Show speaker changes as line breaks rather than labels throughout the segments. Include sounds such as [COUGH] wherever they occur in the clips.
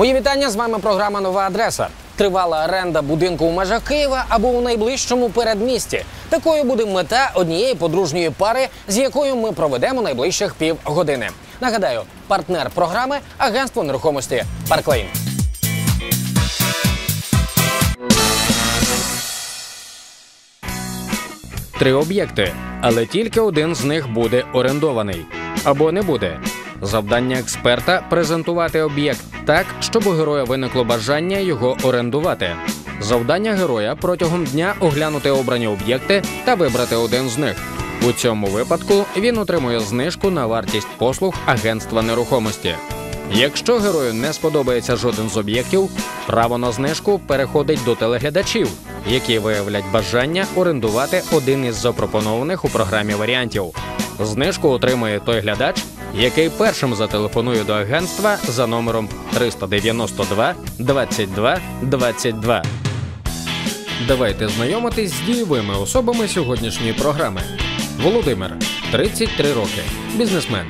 Мої вітання з вами програма Нова адреса. Тривала оренда будинку у межах Києва або у найближчому передмісті. Такою буде мета однієї подружньої пари, з якою ми проведемо найближчих півгодини. Нагадаю, партнер програми агентство нерухомості Парклейн. Три об'єкти, але тільки один з них буде орендований або не буде. Завдання експерта презентувати об'єкт так, щоб у героя виникло бажання його орендувати. Завдання героя протягом дня оглянути обрані об'єкти та вибрати один з них. У цьому випадку він отримує знижку на вартість послуг агентства нерухомості. Якщо герою не сподобається жоден з об'єктів, право на знижку переходить до телеглядачів, які виявлять бажання орендувати один із запропонованих у програмі варіантів. Знижку отримує той глядач, який першим зателефонує до агентства за номером 392 22 22. Давайте знайомитись з дієвими особами сьогоднішньої програми. Володимир 33 роки, бізнесмен.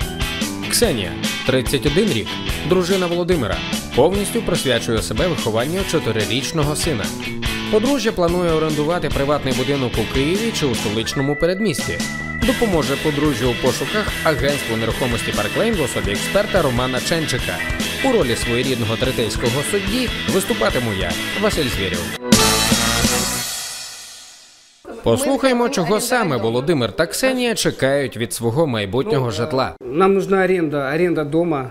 Ксенія 31 рік, дружина Володимира. Повністю присвячує себе вихованню чотирирічного сина. Подружжя планує орендувати приватний будинок у Києві чи у столичному передмісті. Допоможе подружжю у пошуках агентство нерухомості Парклейн в особі експерта Романа Ченчика. У ролі своєрідного третейського судді виступатиму я, Василь Звєрєв. Послухаймо, чого саме Володимир та Ксенія чекають від свого майбутнього житла.
Нам нужна аренда, аренда дома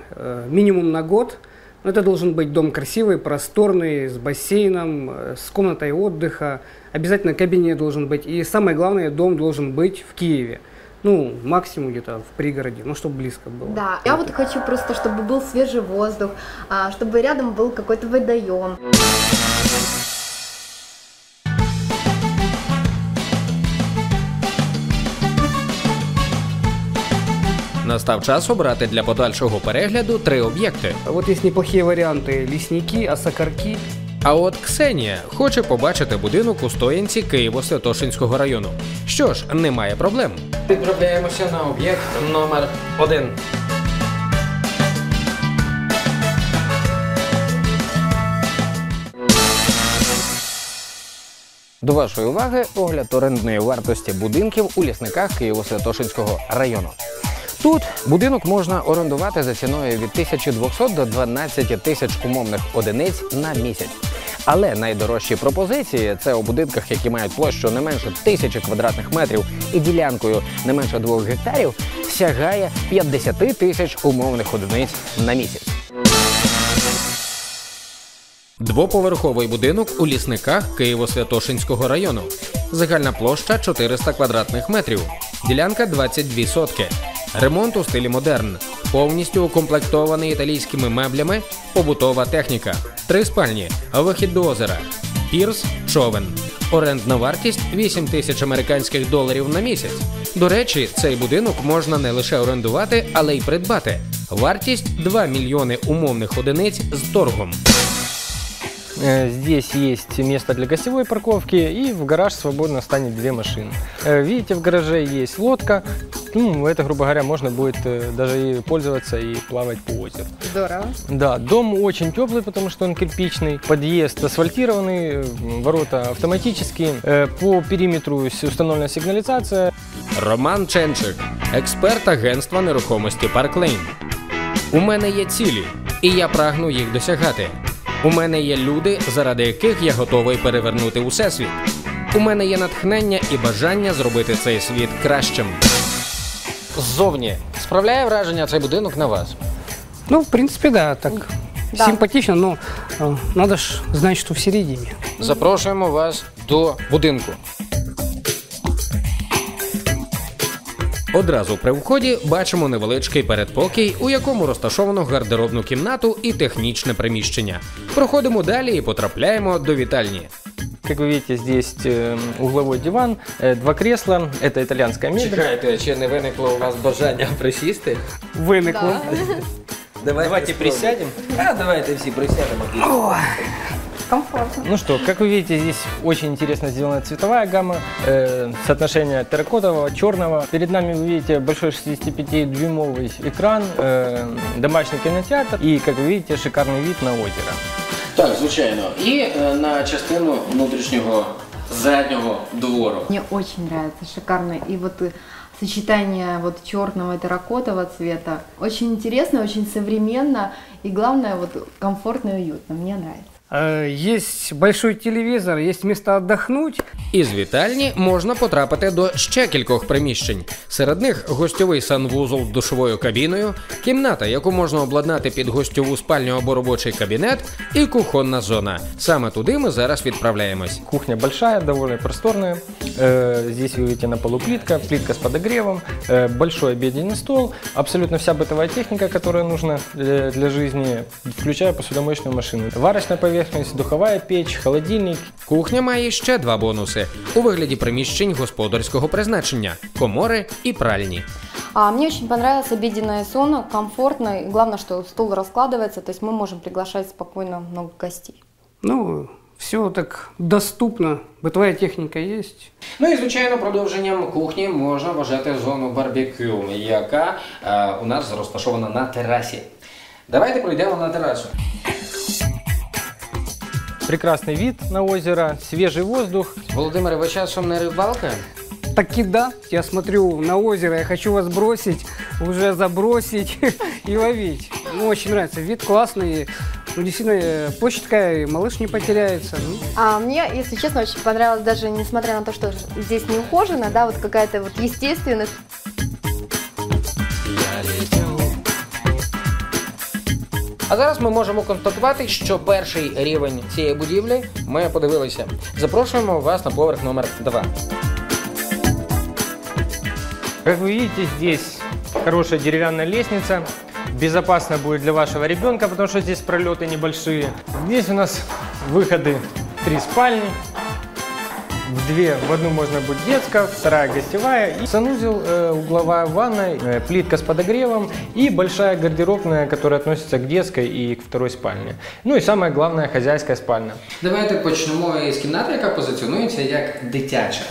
минимум на год. Но Это должен быть дом красивый, просторный, с бассейном, э, с комнатой отдыха. Обязательно кабинет должен быть. И самое главное, дом должен быть в Киеве. Ну, максимум где-то в пригороде, ну, чтобы близко было.
Да, я вот хочу просто, чтобы был свежий воздух, а, чтобы рядом был какой-то водоем.
Настав час обрати для подальшого перегляду три об'єкти.
Вот есть неплохие варианты. Лесники, осокорки.
А от Ксенія хоче побачити будинок у стоянці Києво-Святошинського району. Що ж, немає проблем. Відправляємося на об'єкт номер один. До вашої уваги огляд орендної вартості будинків у лісниках Києво-Святошинського району. Тут будинок можна орендувати за ціною від 1200 до 12 тисяч умовних одиниць на місяць. Але найдорожчі пропозиції це у будинках, які мають площу не менше тисячі квадратних метрів і ділянкою не менше 2 гектарів, сягає 50 тисяч умовних одиниць на місяць. Двоповерховий будинок у лісниках Києво-Святошинського району. Загальна площа 400 квадратних метрів. Ділянка 22 сотки. Ремонт у стилі модерн. Повністю укомплектований італійськими меблями, побутова техніка. Три спальні, вихід до озера. Пірс, човен. Орендна вартість 8 тисяч американських доларів на місяць. До речі, цей будинок можна не лише орендувати, але й придбати. Вартість 2 мільйони умовних одиниць з торгом.
Э, Здесь есть место для гостевой парковки и в гараж свободно станет две машины. Э, Видите, в гараже есть лодка. Ну, это, грубо говоря, можно будет э, даже и пользоваться и плавать по озеру.
Здорово.
Да, дом очень теплый, потому что он кирпичный. Подъезд асфальтированный, э, ворота автоматические. Э, По периметру с- установлена сигнализация.
Роман Ченчик, експерт агентства нерухомості Парклейн. У мене є цілі, і я прагну їх досягати. У мене є люди, заради яких я готовий перевернути усе світ. У мене є натхнення і бажання зробити цей світ кращим. Ззовні справляє враження цей будинок на вас.
Ну, в принципе, да, так
Да.
симпатично, но э, надо ж знать, что в середине.
Запрошуємо вас до будинку. Одразу при вході бачимо невеличкий передпокій, у якому розташовано гардеробну кімнату і технічне приміщення. Проходимо далі і потрапляємо до вітальні.
Как вы видите, здесь э, угловой диван, э, два кресла, это итальянская мебель.
Чекайте, чи не виникло у вас бажання присісти?
Выныкло.
Давайте присядем.
А, давайте всі присядемо.
Комфортно.
Ну что, как вы видите, здесь очень интересно сделана цветовая гамма, э, соотношение терракотового, черного. Перед нами вы видите большой 65-дюймовый экран, э, домашний кинотеатр и, как вы видите, шикарный вид на озеро.
Так, звичайно. І е, на частину внутрішнього заднього двору.
Мне очень нравится, шикарно. И вот э, сочетание вот черного и терракотового цвета очень интересно, очень современно и главное вот комфортно и уютно. Мне нравится.
Э, Есть большой телевизор, есть место отдохнуть.
Із вітальні можна потрапити до ще кількох приміщень. Серед них гостьовий санвузол з душовою кабіною, кімната, яку можна обладнати під гостьову спальню або робочий кабінет, і кухонна зона. Саме туди ми зараз відправляємось.
Кухня большая, довольно просторная. Э, Здесь вы видите на полу плитка, плитка с подогревом, э, большой обеденный стол, абсолютно вся бытовая техника, которая нужна для для жизни, включая посудомоечную машину. Варочная поверхность, духовая печь, холодильник.
Кухня має ще два бонуси у вигляді приміщень господарського призначення комори і пральні.
А, мне очень понравилась обеденная зона, комфортно. И главное, что стол раскладывается, то есть мы можем приглашать спокойно много гостей.
Ну, все так доступно. Бытовая техника есть.
Ну і звичайно, продовженням кухні можна вважати зону барбекю, яка е, у нас розташована на терасі. Давайте пройдемо на терасу.
Прекрасный вид на озеро, свежий воздух.
Володимире, ви часом не рибалка?
Таки да, я смотрю на озеро, я хочу вас бросить, уже забросить [LAUGHS] и ловить. Ну, очень нравится, вид классный, ну, действительно, э, площадь такая, и малыш не потеряется. Ну,
А мне, если честно, очень понравилось, даже несмотря на то, что здесь не ухожено, да, вот какая-то вот естественность.
А зараз ми можемо констатувати, що перший рівень цієї будівлі ми подивилися. Запрошуємо вас на поверх номер 2.
Как вы видите, здесь хорошая деревянная лестница. Безопасно будет для вашего ребенка, потому что здесь пролеты небольшие. Здесь у нас выходы три спальни. В две, в одну можно будет детская, вторая гостевая, и санузел, э, угловая ванна, э, плитка с подогревом и большая гардеробная, которая относится к детской и к второй спальне. Ну и самое главное, хозяйская спальня.
Давайте почнемо із кімнати, яка позиціонується як дитяча.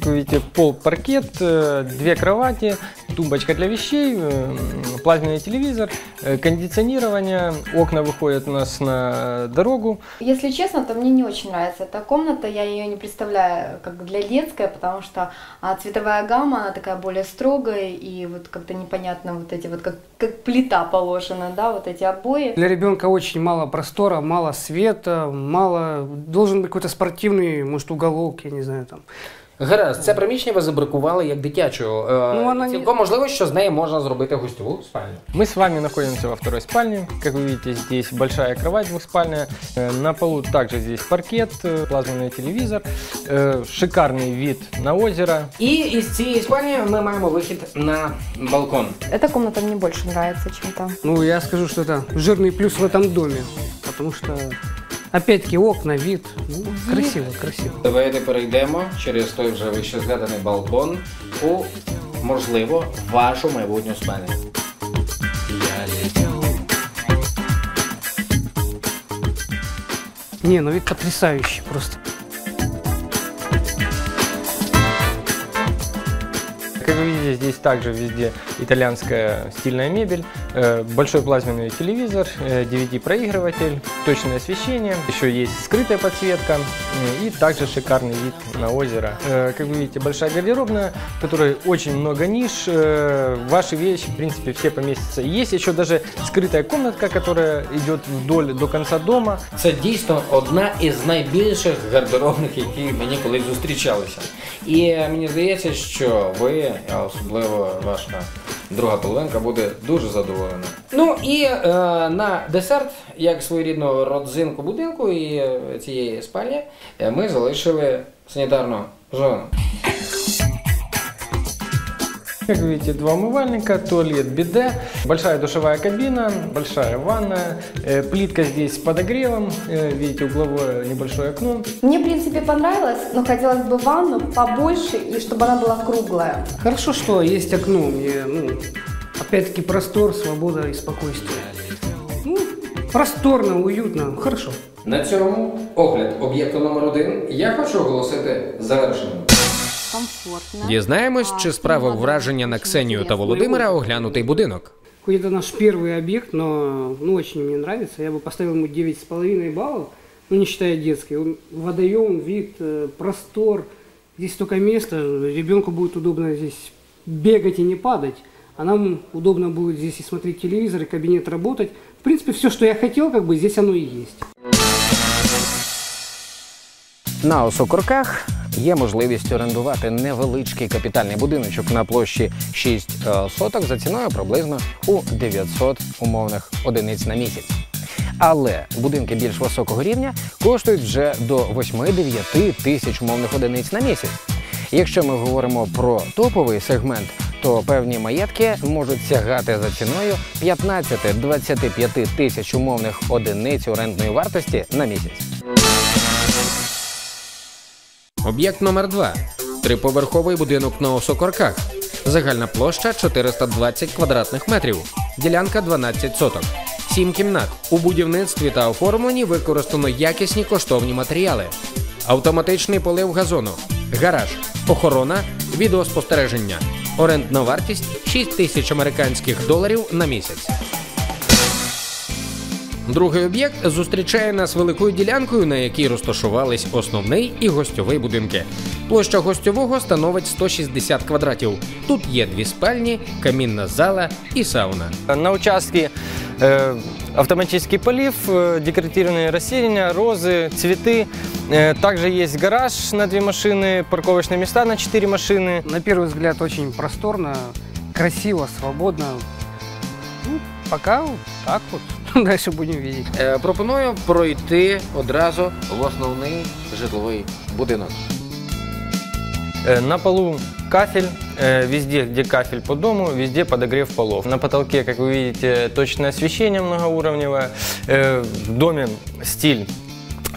Как вы видите, пол паркет, две кровати, тумбочка для вещей, плазменный телевизор, кондиционирование, окна выходят у нас на дорогу.
Если честно, то мне не очень нравится эта комната. Я ее не представляю как для детской, потому что а, цветовая гамма, она такая более строгая, и вот как-то непонятно вот эти вот, как, как плита положена, да, вот эти обои.
Для ребенка очень мало простора, мало света, мало... Должен быть какой-то спортивный, может, уголок, я не знаю, там.
Гаразд, це приміщення ви забракували як дитячу. Е,
Ну, вона ні-
Цілком можливо, що з неї можна зробити гостьову спальню.
Мы с вами находимся во второй спальне. Как вы видите, здесь большая кровать двухспальная. Э, На полу также здесь паркет, э, плазменный телевизор, э, шикарный вид на озеро.
І із цієї спальні ми маємо вихід на балкон.
Эта комната мне больше нравится, чем там.
Ну, я скажу, что это жирный плюс в этом доме, потому что, опять-таки, окна, вид, ну, красиво, красиво.
Давайте перейдемо через той вже вище згаданий балкон у можливо вашу майбутню смену.
Не, ну вид потрясающий просто.
Как вы видите, здесь также везде итальянская стильная мебель, э, большой плазменный телевизор, э, DVD-проигрыватель, точное освещение, еще есть скрытая подсветка э, и также шикарный вид на озеро. Э, Как вы видите, большая гардеробная, в которой очень много ниш, э, ваши вещи, в принципе, все поместятся. Есть еще даже скрытая комнатка, которая идет вдоль до конца дома.
Це дійсно одна із найбільших гардеробних, які мені колись зустрічалися. І е, мені здається, що ви, а особливо ваша друга половинка, буде дуже задоволена. Ну і е, на десерт, як своєрідну родзинку будинку і е, цієї спальні, е, ми залишили санітарну зону.
Как видите, два умывальника, туалет, биде, большая душевая кабина, большая ванная, э, плитка здесь с подогревом, э, видите, угловое небольшое окно.
Мне, в принципе, понравилось, но хотелось бы ванну побольше и чтобы она была круглая.
Хорошо, что есть окно. Мне, ну, опять-таки, простор, свобода и спокойствие. Ну, просторно, уютно, хорошо.
На цьому огляд об'єкту номер один я хочу оголосити завершеним.
Комфортно.
Дізнаємось, чи справив враження на Ксенію та Володимира оглянутий будинок.
Хоть это наш первый объект, но ну, очень мне нравится. Я бы поставил ему 9,5 баллов, ну не считая детский. Он, водоем, вид, э, простор. Здесь столько места, ребенку будет удобно здесь бегать и не падать. А нам удобно будет здесь и смотреть телевизор, и кабинет работать. В принципе, все, что я хотел, как бы здесь оно и есть.
На Осокорках є можливість орендувати невеличкий капітальний будиночок на площі 6 е, соток за ціною приблизно у 900 умовних одиниць на місяць. Але будинки більш високого рівня коштують вже до 8-9 тисяч умовних одиниць на місяць. Якщо ми говоримо про топовий сегмент, то певні маєтки можуть сягати за ціною 15-25 тисяч умовних одиниць орендної вартості на місяць. Об'єкт номер 2 Триповерховий будинок на Осокорках. Загальна площа 420 квадратних метрів. Ділянка 12 соток. Сім кімнат. У будівництві та оформленні використано якісні коштовні матеріали. Автоматичний полив газону, гараж, охорона, відеоспостереження. Орендна вартість 6 тисяч американських доларів на місяць. Другий об'єкт зустрічає нас великою ділянкою, на якій розташувались основний і гостьовий будинки. Площа гостьового становить 160 квадратів. Тут є дві спальні, камінна зала і сауна.
На участке э, автоматический полив, э, декоративные растения, розы, цветы. Э, также есть гараж на две машины, парковочные места на четыре машины.
На первый взгляд очень просторно, красиво, свободно. Ну, пока вот так вот. [LAUGHS] Дальше будем видеть.
Е, пропоную пройти одразу в основний житловий будинок.
Э, На полу кафель, э, везде, где кафель по дому, везде подогрев полов. На потолке, как вы видите, точное освещение многоуровневое. Э, В доме стиль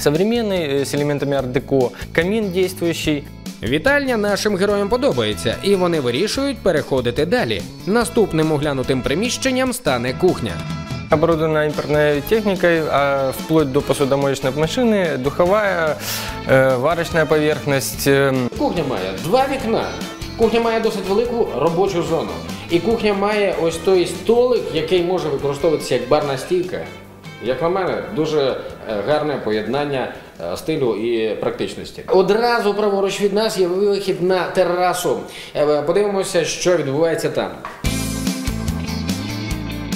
современный, э, с элементами арт-деко, камин действующий.
Вітальня нашим героям подобається, і вони вирішують переходити далі. Наступним оглянутим приміщенням стане кухня.
Оборудована импортной техникой, а вплоть до посудомоечной машины, духовая, э, варочная поверхность. э,
Кухня має два вікна. Кухня має досить велику робочу зону. І кухня має ось той столик, який може використовуватися як барна стійка. Як на мене, дуже е, гарне поєднання е, стилю і практичності. Одразу праворуч від нас є вихід на терасу. Е, Подивимося, що відбувається там.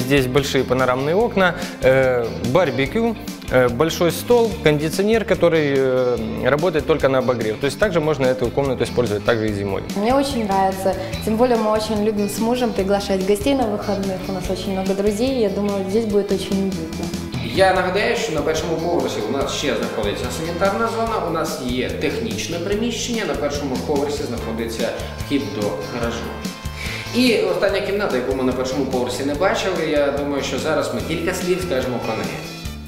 Здесь большие панорамные окна, э, барбекю, э, большой стол, кондиционер, который э, работает только на обогрев. То есть также можно эту комнату использовать также и зимой.
Мне очень нравится. Тем более мы очень любим с мужем приглашать гостей на выходных. У нас очень много друзей. Я думаю, здесь будет очень уютно.
Я нагадаю, що на першому поверсі у нас ще знаходиться санітарна зона, у нас є технічне приміщення, на першому поверсі знаходиться вхід до гаражу. І остання кімната, яку ми на першому поверсі не бачили, я думаю, що зараз ми кілька слів скажемо про неї.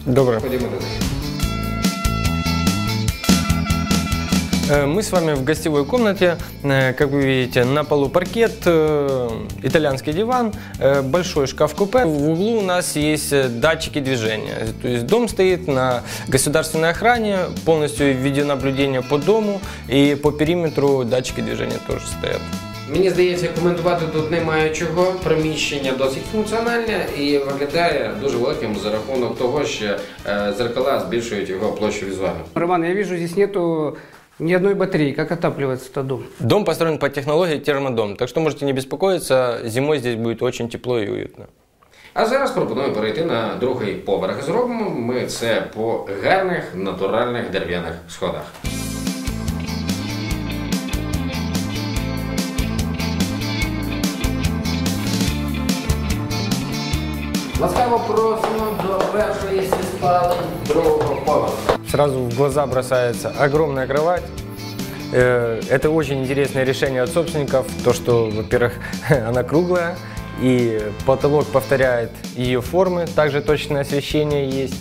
Доброе.
Ходімо до неї.
Э, Мы с вами в гостевой комнате. Э, Как вы видите, на полу паркет, э, итальянский диван, э, большой шкаф-купе. В углу у нас есть э, датчики движения. То есть дом стоит на государственной охране, полностью видеонаблюдение по дому и по периметру датчики движения тоже стоят.
Мені здається, коментувати тут немає чого. Приміщення досить функціональне і виглядає дуже великим за рахунок того, що е, зеркала збільшують його площу візуально.
Роман, я вижу, здесь нету ни одной батареи. Как отапливается этот дом?
Дом построен по технологии термодом, так что можете не беспокоиться, зимой здесь будет очень тепло и уютно.
А зараз пропоную перейти на другий поверх. Зробимо ми це по гарних натуральних дерев'яних сходах. Ласкаво просимо до першої спалень другого поверху.
Сразу в глаза бросается огромная кровать, Э, Это очень интересное решение от собственников, то что, во-первых, [LAUGHS] она круглая, и потолок повторяет ее формы, также точное освещение есть.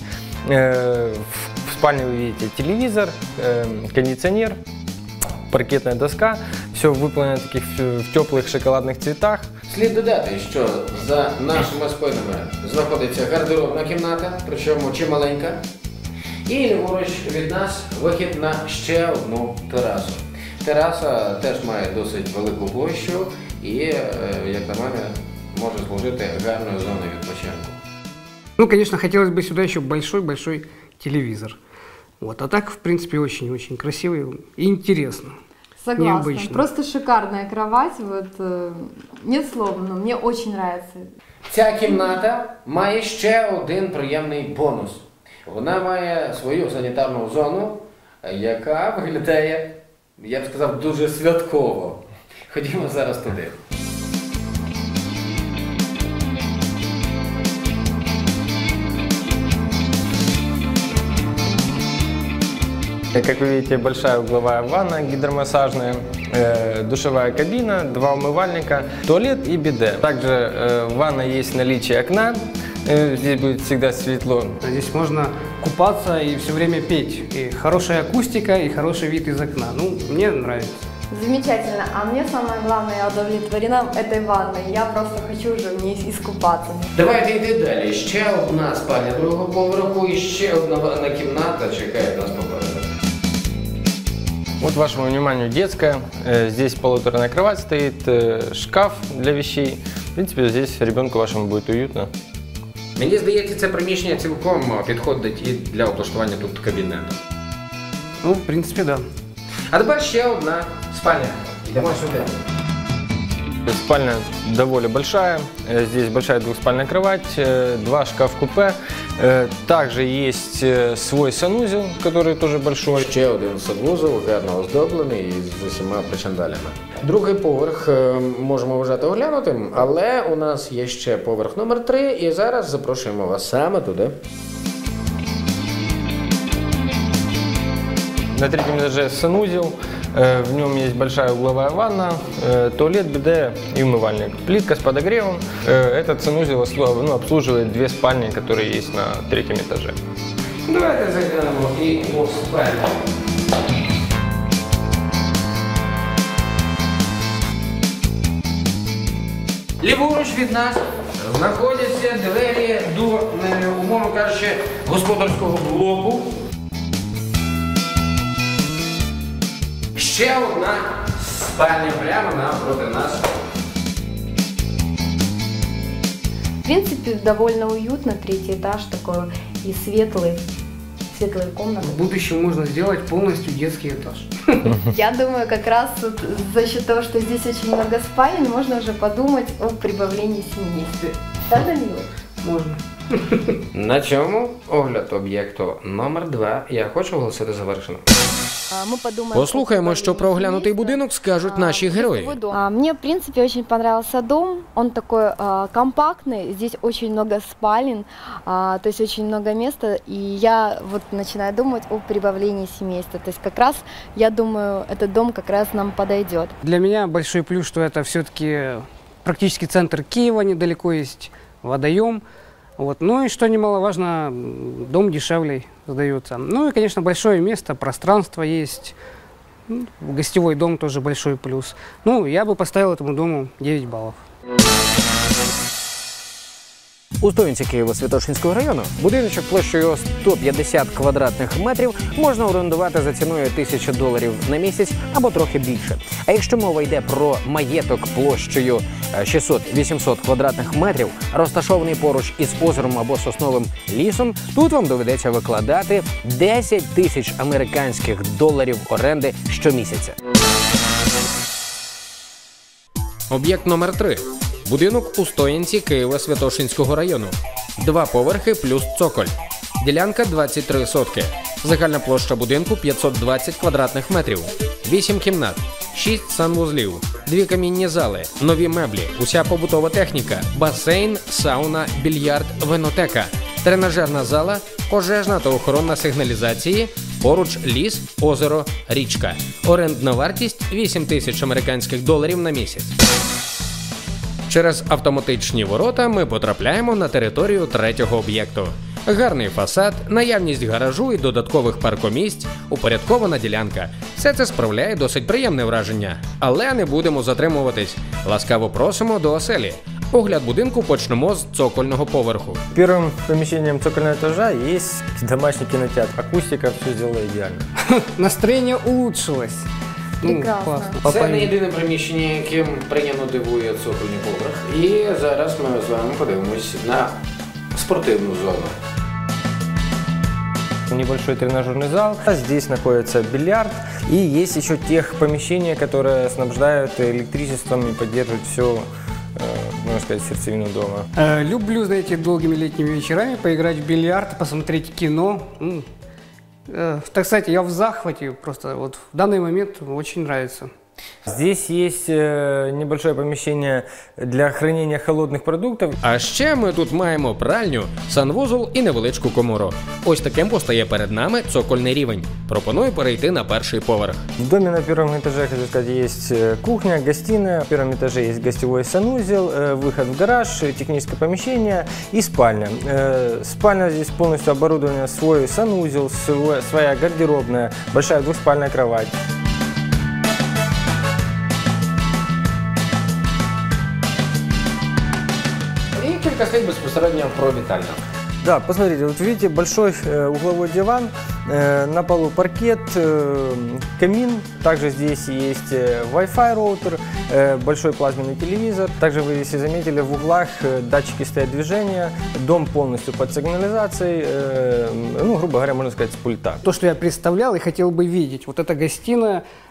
Э, В спальне вы видите телевизор, э, кондиционер, паркетная доска, все выполнено в таких в теплых шоколадных цветах.
Слід додати, що за нашими спинами знаходиться гардеробна кімната, причому чималенька. І ліворуч від нас вихід на ще одну терасу. Тераса теж має досить велику площу і, е, як на мене, може служити гарною зоною відпочинку.
Ну, конечно, хотелось бы сюда еще большой-большой телевизор. Вот. А так, в принципе, очень-очень красиво и интересно.
Согласна.
Необычно.
Просто шикарная кровать. Вот э, нет слов, но мне очень нравится.
Ця кімната має ще один приємний бонус. Вона має свою санітарну зону, яка виглядає, я б сказав, дуже святково. Ходімо зараз туди.
Как вы видите, большая угловая ванна гидромассажная, э, душевая кабина, два умывальника, туалет и биде. Также э, в ванной есть наличие окна, э, здесь будет всегда светло.
А Здесь можно купаться и все время петь. И хорошая акустика, и хороший вид из окна. Ну, мне нравится.
Замечательно. А мне самое главное, я удовлетворена этой ванной. Я просто хочу уже в ней искупаться.
Давайте йти далі. Ще одна спальня другого поверху і ще одна ванна кімната чекає нас попереду.
Вот вашему вниманию детская. Э, Здесь полуторная кровать стоит, э, шкаф для вещей. В принципе, здесь ребенку вашему будет уютно.
Мені здається, це приміщення цілком підходить і для облаштування тут кабінету.
Ну, в принципе, да.
А тепер ще одна спальня. Йдемо сюди.
Спальня довольно большая. Э, Здесь большая двухспальная кровать, э, два шкаф-купе. Э, Также есть э, свой санузел, который тоже большой.
Ще один санвузол, гарно оздоблений і з усіма причандалями. Другий поверх е, можемо вважати оглянутим, але у нас є ще поверх номер три, і зараз запрошуємо вас саме туди.
На третьем этаже санузел. Э, В нем есть большая угловая ванна, э, туалет, биде и умывальник. Плитка с подогревом. Э, Этот санузел ослу- ну, обслуживает две спальни, которые есть на третьем этаже.
Давайте заглянемо і у спальню. Ліворуч від нас знаходяться двері до, е, умовно кажучи, господарського блоку. Ще одна спальня прямо напроти нас.
В принципе, довольно уютно. Третий этаж такой и светлый. Светлые комнаты.
В будущем можно сделать полностью детский этаж. [LAUGHS]
Я думаю, как раз за счет того, что здесь очень много спален, можно уже подумать о прибавлении семейства. Да, Данила?
Можно.
На цьому огляд об'єкту номер 2 я хочу оголосити завершеним.
А, Мы подумаем
Послухаємо,
о
що про оглянутий будинок скажуть наші герої.
А, Мне, в принципе, очень понравился дом. Он такой а, компактный, здесь очень много спален, а, то есть очень много места. И я вот начинаю думать о прибавлении семейства. То есть как раз, я думаю, этот дом как раз нам подойдет.
Для меня большой плюс, что это все-таки практически центр Киева, недалеко есть водоем. Вот. Ну и что немаловажно, дом дешевле сдается. Ну и, конечно, большое место, пространство есть. Гостевой дом тоже большой плюс. Ну, я бы поставил этому дому 9 баллов.
У Стоїнці Києво-Святошинського району будиночок площею 150 квадратних метрів можна орендувати за ціною 1000 доларів на місяць або трохи більше. А якщо мова йде про маєток площею е, 600-800 квадратних метрів, розташований поруч із озером або сосновим лісом, тут вам доведеться викладати 10 тисяч американських доларів оренди щомісяця. Об'єкт номер 3 Будинок у Стоянці Києво-Святошинського району. Два поверхи плюс цоколь. Ділянка 23 сотки. Загальна площа будинку 520 квадратних метрів. 8 кімнат, 6 санвузлів, дві камінні зали, нові меблі, уся побутова техніка, басейн, сауна, більярд, винотека, тренажерна зала, пожежна та охоронна сигналізації, Поруч ліс, озеро, річка. Орендна вартість 8 тисяч американських доларів на місяць. Через автоматичні ворота ми потрапляємо на територію третього об'єкту. Гарний фасад, наявність гаражу і додаткових паркомісць, упорядкована ділянка. Все це справляє досить приємне враження. Але не будемо затримуватись. Ласкаво просимо до оселі. Огляд будинку почнемо з цокольного поверху.
Первым помещением цокольного этажа есть домашний кинотеатр. Акустика все сделала идеально.
Настроение улучшилось. Ну,
Прекрасно.
классно.
Це
Папа-
не єдине приміщення, яким приємно дивує цокольний поверх. І зараз ми з вами подивимось на спортивну зону.
Небольшой тренажерный зал. Здесь находится бильярд. И есть еще тех помещения, которые снабжают электричеством и поддерживают все, можно сказать, сердцевину дома.
Э, Люблю, знаете, долгими летними вечерами поиграть в бильярд, посмотреть кино. Э, Так кстати, я в захвате просто. Вот в данный момент очень нравится.
Здесь есть э, небольшое помещение для хранения холодных продуктов.
А ще ми тут маємо пральню, санвузол і невеличку комору. Ось таким постає перед нами цокольний рівень. Пропоную перейти на перший поверх.
В доме на первом этаже, хочу сказать, есть э, кухня, гостиная. На первом этаже есть гостевой санузел, э, выход в гараж, э, техническое помещение и спальня. Э, Спальня здесь полностью оборудована, свой санузел, свой- своя гардеробная, большая двухспальная кровать.
І кілька слів безпосередньо про вітальню.
Да, посмотрите, вот видите большой э, угловой диван, э, на полу паркет, э, камин, также здесь есть э, Wi-Fi роутер, э, большой плазменный телевизор. Также вы, если заметили, в углах э, датчики стоят движения, дом полностью под сигнализацией, э, ну, грубо говоря, можно сказать, с пульта.
То, что я представлял и хотел бы видеть. Вот эта гостиная, э,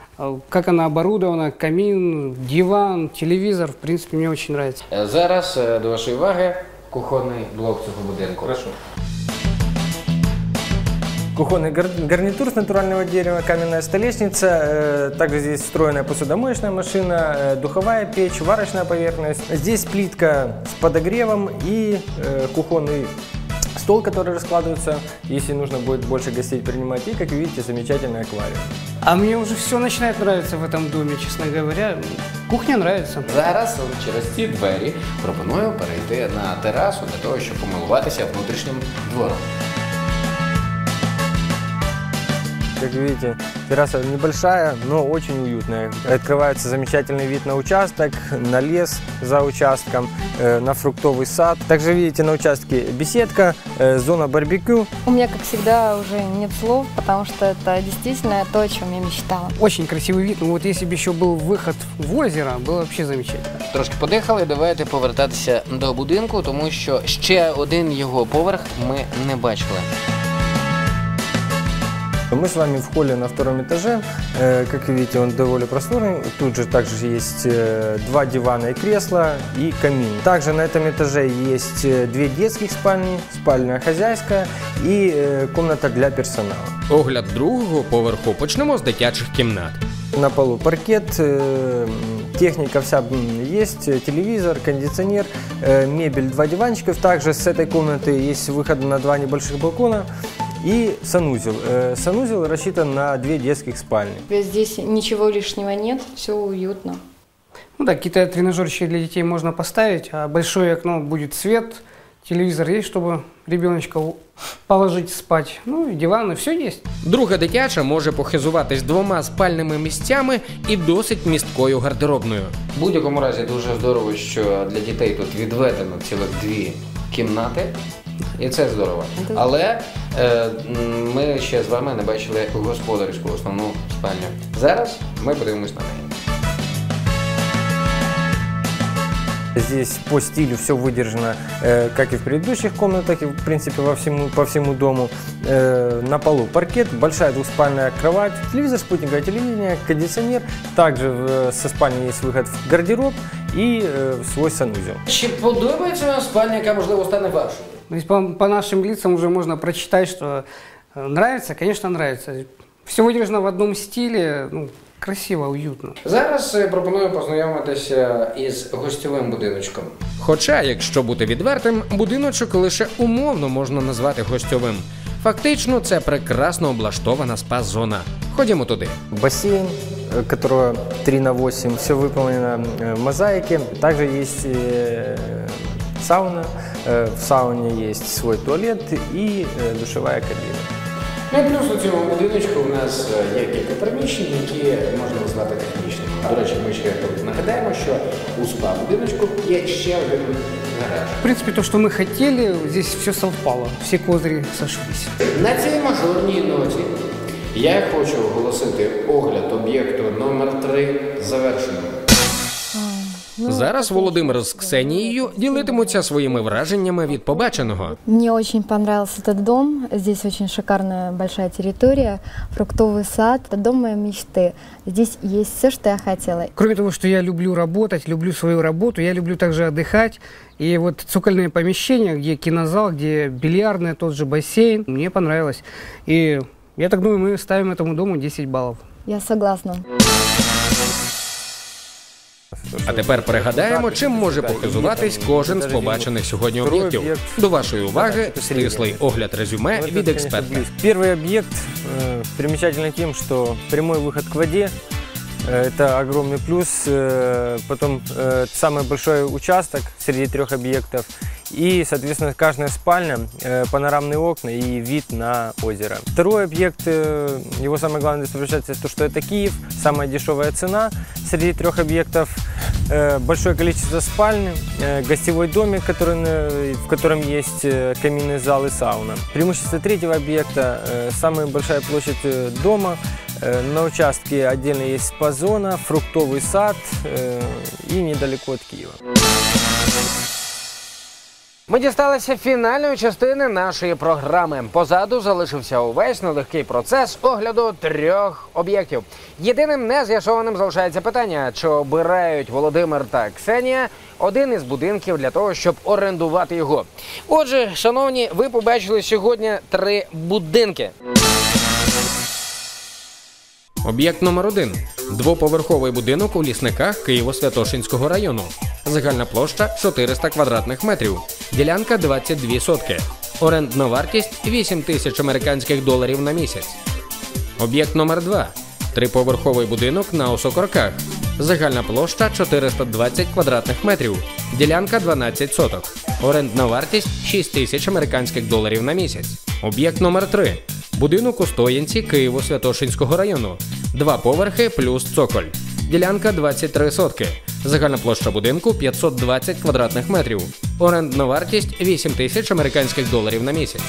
как она оборудована, камин, диван, телевизор, в принципе, мне очень нравится.
Зараз до вашої уваги кухонний блок цього будинку. Прошу.
Кухонный гар- гарнитур с натурального дерева, каменная столешница, э, также здесь встроенная посудомоечная машина, э, духовая печь, варочная поверхность. Здесь плитка с подогревом и э, кухонный стол, который раскладывается, если нужно будет больше гостей принимать. И, как видите, замечательный аквариум.
А мне уже все начинает нравиться в этом доме, честно говоря. Кухня нравится.
Зараз через ці двері пропоную перейти на терасу для того, щоб помилуватися внутрішнім двором.
Как видите, терраса небольшая, но очень уютная. Открывается замечательный вид на участок, на лес за участком, э, на фруктовый сад. Также видите на участке беседка, э, зона барбекю.
У меня, как всегда, уже нет слов, потому что это действительно то, о чем я мечтала.
Очень красивый вид. Ну вот если бы еще был выход в озеро, было вообще замечательно.
Трошки подихали, давайте повертатися до будинку, тому що ще один його поверх ми не бачили.
Мы с вами в холле на втором этаже. Э, Как видите, он довольно просторный. Тут же также есть э, два дивана и кресла и камин. Также на этом этаже есть э, две детских спальни, спальня хозяйская и комната для персонала.
Огляд другого поверху почнемо з дитячих кімнат.
На полу паркет, техника вся есть, телевизор, кондиционер, мебель, два диванчиков. Также с этой комнаты есть выход на два небольших балкона и санузел. Э, Санузел рассчитан на две детских спальни.
Здесь ничего лишнего нет, все уютно.
Ну да, какие-то тренажерчики для детей можно поставить, а большое окно будет свет, телевизор есть, чтобы ребеночка положить спать. Ну и диван, и все есть.
Друга дитяча може похизуватись двома спальними місцями і досить місткою гардеробною. В будь-якому разі дуже здорово, що для дітей тут відведено цілих дві кімнати. І це здорово. Але е, м, ми ще з вами не бачили господарську основну спальню. Зараз ми подивимось на неї.
Здесь по стилю все выдержано, э, как и в предыдущих комнатах, и в принципе во всему, по всему дому. Э, на полу паркет, большая двухспальная кровать, телевизор, спутниковое телевидение, кондиционер. Также в- со спальни есть выход в гардероб и э, в свой санузел.
Чи подобається вам спальня, яка можливо стане вашою?
То есть по, по нашим лицам уже можно прочитать, что э, нравится, конечно, нравится. Все выдержано в одном стиле, ну, красиво, уютно.
Зараз е, пропоную познайомитися із гостьовим будиночком. Хоча, якщо бути відвертим, будиночок лише умовно можна назвати гостьовим. Фактично, це прекрасно облаштована спа-зона. Ходімо туди.
Бассейн, э, которого 3 на 8, все выполнено э, в мозаике. Также есть э, сауна. Э, В сауне есть свой туалет и э, душевая кабина.
Ну і плюс у цьому будиночку у нас е, є кілька приміщень, які можна назвати технічними. До речі, ми ще тут нагадаємо, що у спа будиночку є ще один гараж.
В принципе, то, что мы хотели, здесь все совпало, все козыри сошлись.
На цій мажорній ноті я хочу оголосити огляд об'єкту номер 3 завершеним.
Зараз Володимир з Ксенією ділитимуться своїми враженнями від побаченого.
Мне очень понравился этот дом. Здесь очень шикарная большая территория, фруктовый сад. Это дом моей мечты. Здесь есть все, что я хотела.
Кроме того, что я люблю работать, люблю свою работу, я люблю также отдыхать. И вот цокольное помещение, где кинозал, где бильярдный, тот же бассейн, мне понравилось. И я так думаю, мы ставим этому дому 10 баллов.
Я согласна.
А тепер пригадаємо, чим може похизуватись кожен з побачених сьогодні об'єктів. До вашої уваги стислий огляд резюме від експерта.
Первый объект э, примечателен тем, что прямой выход к воде. Э, Это огромный плюс. Э, Потом э, самый большой участок среди трех объектов. И, соответственно, каждая спальня, панорамные окна и вид на озеро. Второй объект, его самое главное достопримечательность, то, что это Киев, самая дешевая цена среди трех объектов. Большое количество спален, э, гостевой домик, который, в котором есть каминный зал и сауна. Преимущество третьего объекта самая большая площадь дома. Э, На участке отдельно есть спа-зона, фруктовый сад э, и недалеко от Киева.
Ми дісталися фінальної частини нашої програми. Позаду залишився увесь нелегкий процес огляду трьох об'єктів. Єдиним нез'ясованим залишається питання, чи обирають Володимир та Ксенія один із будинків для того, щоб орендувати його. Отже, шановні, ви побачили сьогодні три будинки. Об'єкт номер один двоповерховий будинок у лісниках Києво-Святошинського району. Загальна площа 400 квадратних метрів. Ділянка 22 сотки. Орендна вартість 8 тисяч американських доларів на місяць. Об'єкт номер 2 триповерховий будинок на Осокорках. Загальна площа 420 квадратних метрів. Ділянка 12 соток. Орендна вартість 6 тисяч американських доларів на місяць. Об'єкт номер 3 Будинок у Стоянці Києво-Святошинського району. Два поверхи плюс цоколь. Ділянка 23 сотки. Загальна площа будинку 520 квадратних метрів. Орендна вартість 8 тисяч американських доларів на місяць.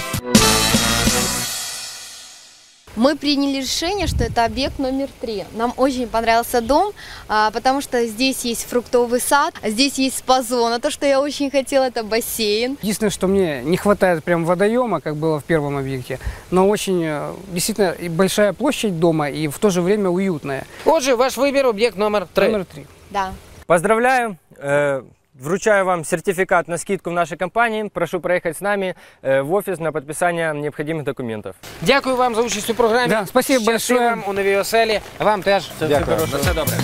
Мы приняли решение, что это объект номер три. Нам очень понравился дом, а, потому что здесь есть фруктовый сад, здесь есть спа-зона. То, что я очень хотела, это бассейн.
Единственное, что мне не хватает прям водоема, как было в первом объекте, но очень э, действительно большая площадь дома и в то же время уютная.
Отже, ваш вибір об'єкт номер 3.
Номер три.
Да.
Поздравляю! Э, Вручаю вам сертификат на скидку в нашей компании. Прошу проехать с нами э, в офис на подписание необходимых документов.
Дякую вам за участь у програмі.
Да, спасибо
Щасти
большое.
вам у новій оселі. Вам теж.
Дякую.
На все добре.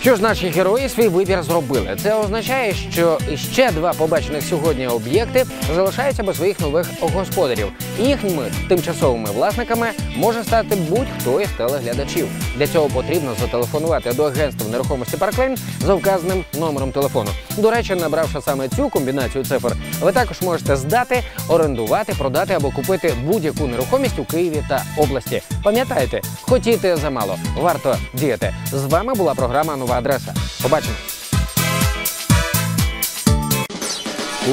Що ж наші герої свій вибір зробили? Це означає, що ще два побачених сьогодні об'єкти залишаються без своїх нових господарів. Їхніми тимчасовими власниками може стати будь-хто із телеглядачів. Для цього потрібно зателефонувати до агентства нерухомості Парклейн за вказаним номером телефону. До речі, набравши саме цю комбінацію цифр, ви також можете здати, орендувати, продати або купити будь-яку нерухомість у Києві та області. Пам'ятайте, хотіти замало, варто діяти. З вами була програма Нова адреса. Побачимо.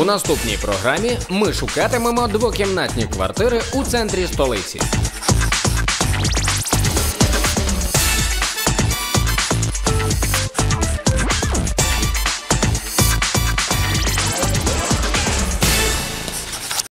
У наступній програмі ми шукатимемо двокімнатні квартири у центрі столиці.